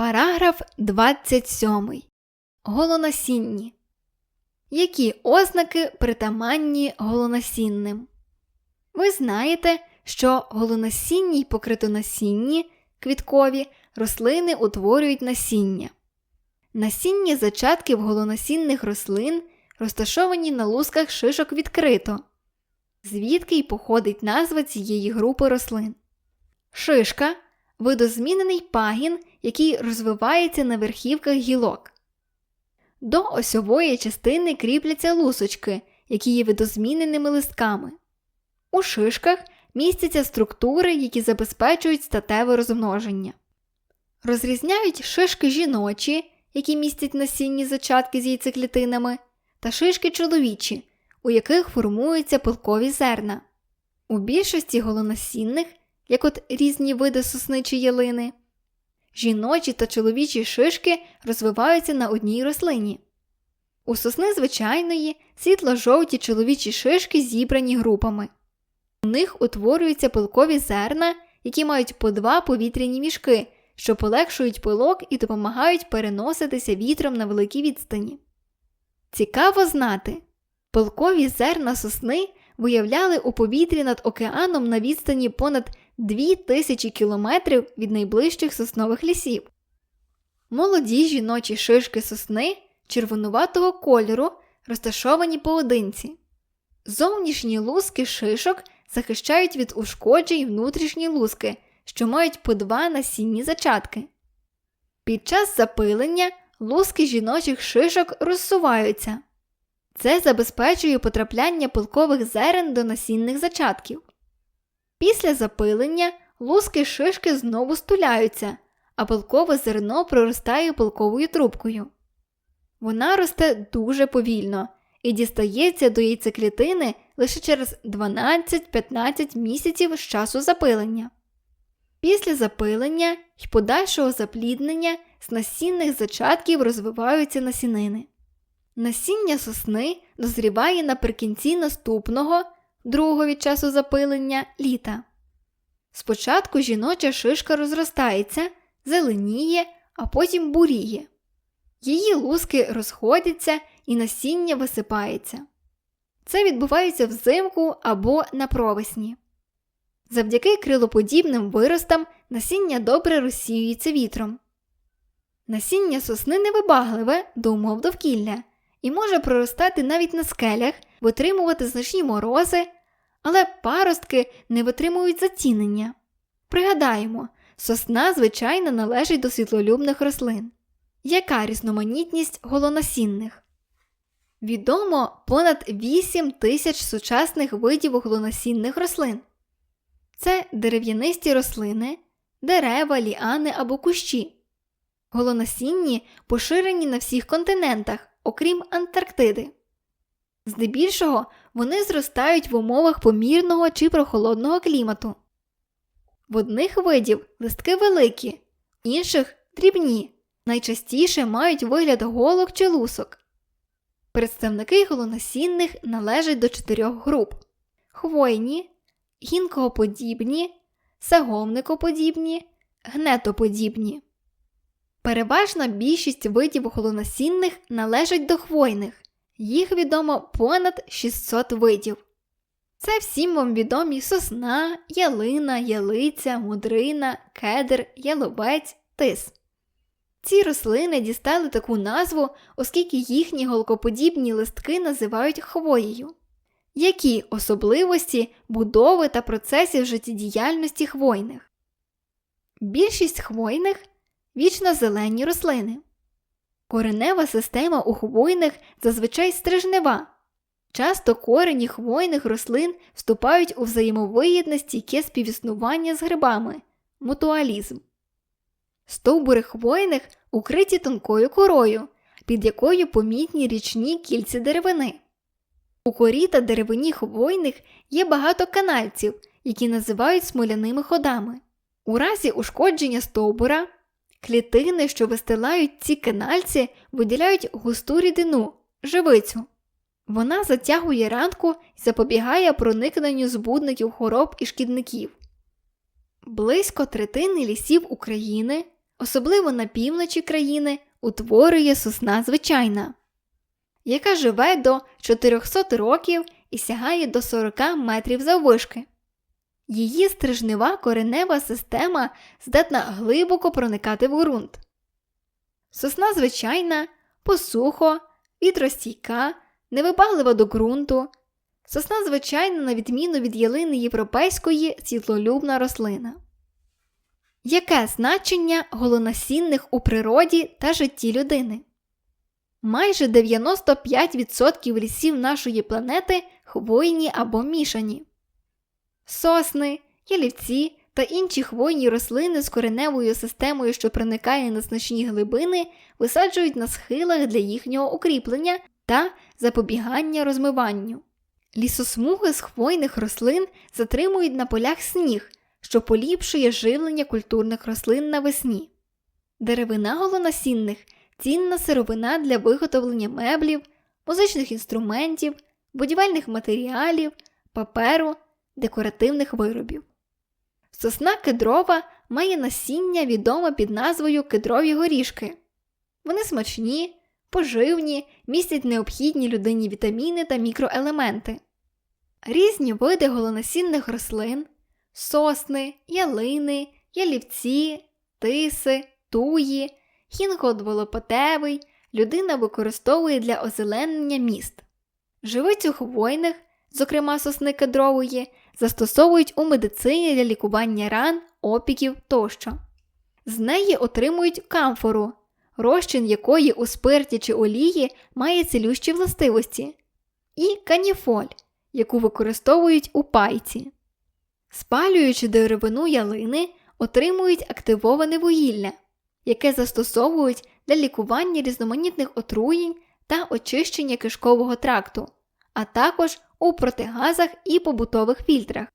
Параграф 27. Голонасінні. Які ознаки притаманні голонасінним? Ви знаєте, що голонасінні й покритонасінні квіткові рослини утворюють насіння. Насінні зачатків голонасінних рослин розташовані на лусках шишок відкрито, звідки й походить назва цієї групи рослин. Шишка видозмінений пагін, який розвивається на верхівках гілок. До осьової частини кріпляться лусочки, які є видозміненими листками. У шишках містяться структури, які забезпечують статеве розмноження. Розрізняють шишки жіночі, які містять насінні зачатки з яйцеклітинами, та шишки чоловічі, у яких формуються пилкові зерна. У більшості голонасінних, як от різні види сосни чи ялини, жіночі та чоловічі шишки розвиваються на одній рослині. У сосни звичайної світло-жовті чоловічі шишки зібрані групами. У них утворюються пилкові зерна, які мають по два повітряні мішки, що полегшують пилок і допомагають переноситися вітром на великій відстані. Цікаво знати, пилкові зерна сосни виявляли у повітрі над океаном на відстані понад 2000 кілометрів від найближчих соснових лісів. Молоді жіночі шишки сосни червонуватого кольору розташовані поодинці. Зовнішні луски шишок захищають від ушкоджень внутрішні луски, що мають по два насінні зачатки. Під час запилення луски жіночих шишок розсуваються. Це забезпечує потрапляння пилкових зерен до насінних зачатків. Після запилення луски шишки знову стуляються, а пилкове зерно проростає пилковою трубкою. Вона росте дуже повільно і дістається до яйцеклітини лише через 12-15 місяців з часу запилення. Після запилення й подальшого запліднення з насінних зачатків розвиваються насінини. Насіння сосни дозріває наприкінці наступного, другого від часу запилення літа. Спочатку жіноча шишка розростається, зеленіє, а потім буріє. Її луски розходяться і насіння висипається. Це відбувається взимку або на провесні. Завдяки крилоподібним виростам насіння добре розсіюється вітром. Насіння сосни невибагливе до умов довкілля і може проростати навіть на скелях, витримувати значні морози, але паростки не витримують затінення. Пригадаємо, сосна, звичайно, належить до світлолюбних рослин. Яка різноманітність голонасінних? Відомо понад 8 тисяч сучасних видів голонасінних рослин. Це дерев'янисті рослини, дерева, ліани або кущі. Голонасінні поширені на всіх континентах, окрім Антарктиди. Здебільшого вони зростають в умовах помірного чи прохолодного клімату. В одних видів листки великі, інших дрібні, найчастіше мають вигляд голок чи лусок. Представники голонасінних належать до чотирьох груп: хвойні, гінкоподібні, саговникоподібні, гнетоподібні. Переважна більшість видів голонасінних належать до хвойних, їх відомо понад 600 видів. Це всім вам відомі сосна, ялина, ялиця, мудрина, кедр, яловець, тис. Ці рослини дістали таку назву, оскільки їхні голкоподібні листки називають хвоєю. Які особливості будови та процесів життєдіяльності хвойних? Більшість хвойних вічно зелені рослини. Коренева система у хвойних зазвичай стрижнева. Часто корені хвойних рослин вступають у взаємовигідне стійке співіснування з грибами мутуалізм. Стовбури хвойних укриті тонкою корою, під якою помітні річні кільці деревини. У корі та деревині хвойних є багато канальців, які називають смоляними ходами. У разі ушкодження стовбура клітини, що вистилають ці канальці, виділяють густу рідину живицю. Вона затягує ранку і запобігає проникненню збудників хвороб і шкідників. Близько третини лісів України особливо на півночі країни, утворює сосна звичайна, яка живе до 400 років і сягає до 40 метрів заввишки. Її стрижнева коренева система здатна глибоко проникати в ґрунт. Сосна звичайна, посухо, вітростійка, невибаглива до ґрунту. Сосна звичайна, на відміну від ялини європейської, світлолюбна рослина. Яке значення голонасінних у природі та житті людини? Майже 95% лісів нашої планети хвойні або мішані. Сосни, ялівці та інші хвойні рослини з кореневою системою, що проникає на значні глибини, висаджують на схилах для їхнього укріплення та запобігання розмиванню. Лісосмуги з хвойних рослин затримують на полях сніг, що поліпшує живлення культурних рослин навесні. Деревина голонасінних цінна сировина для виготовлення меблів, музичних інструментів, будівельних матеріалів, паперу, декоративних виробів. Сосна кедрова має насіння відоме під назвою кедрові горішки. Вони смачні, поживні, містять необхідні людині вітаміни та мікроелементи. Різні види голонасінних рослин, сосни, ялини, ялівці, тиси, туї, хінгод волопотевий людина використовує для озеленення міст. Живицю хвойних, зокрема сосни кедрової, застосовують у медицині для лікування ран, опіків тощо. З неї отримують камфору, розчин якої у спирті чи олії має цілющі властивості, і каніфоль, яку використовують у пайці. Спалюючи деревину ялини, отримують активоване вугілля, яке застосовують для лікування різноманітних отруєнь та очищення кишкового тракту, а також у протигазах і побутових фільтрах.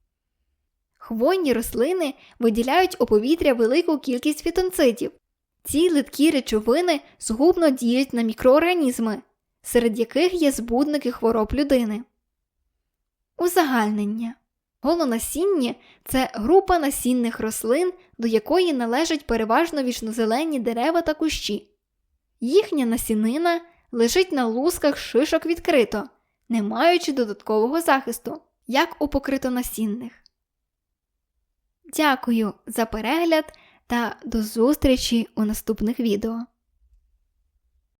Хвойні рослини виділяють у повітря велику кількість фітонцидів. Ці литкі речовини згубно діють на мікроорганізми, серед яких є збудники хвороб людини. Узагальнення Голонасіння це група насінних рослин, до якої належать переважно вічнозелені дерева та кущі. Їхня насінина лежить на лусках шишок відкрито, не маючи додаткового захисту, як у покритонасінних. Дякую за перегляд та до зустрічі у наступних відео.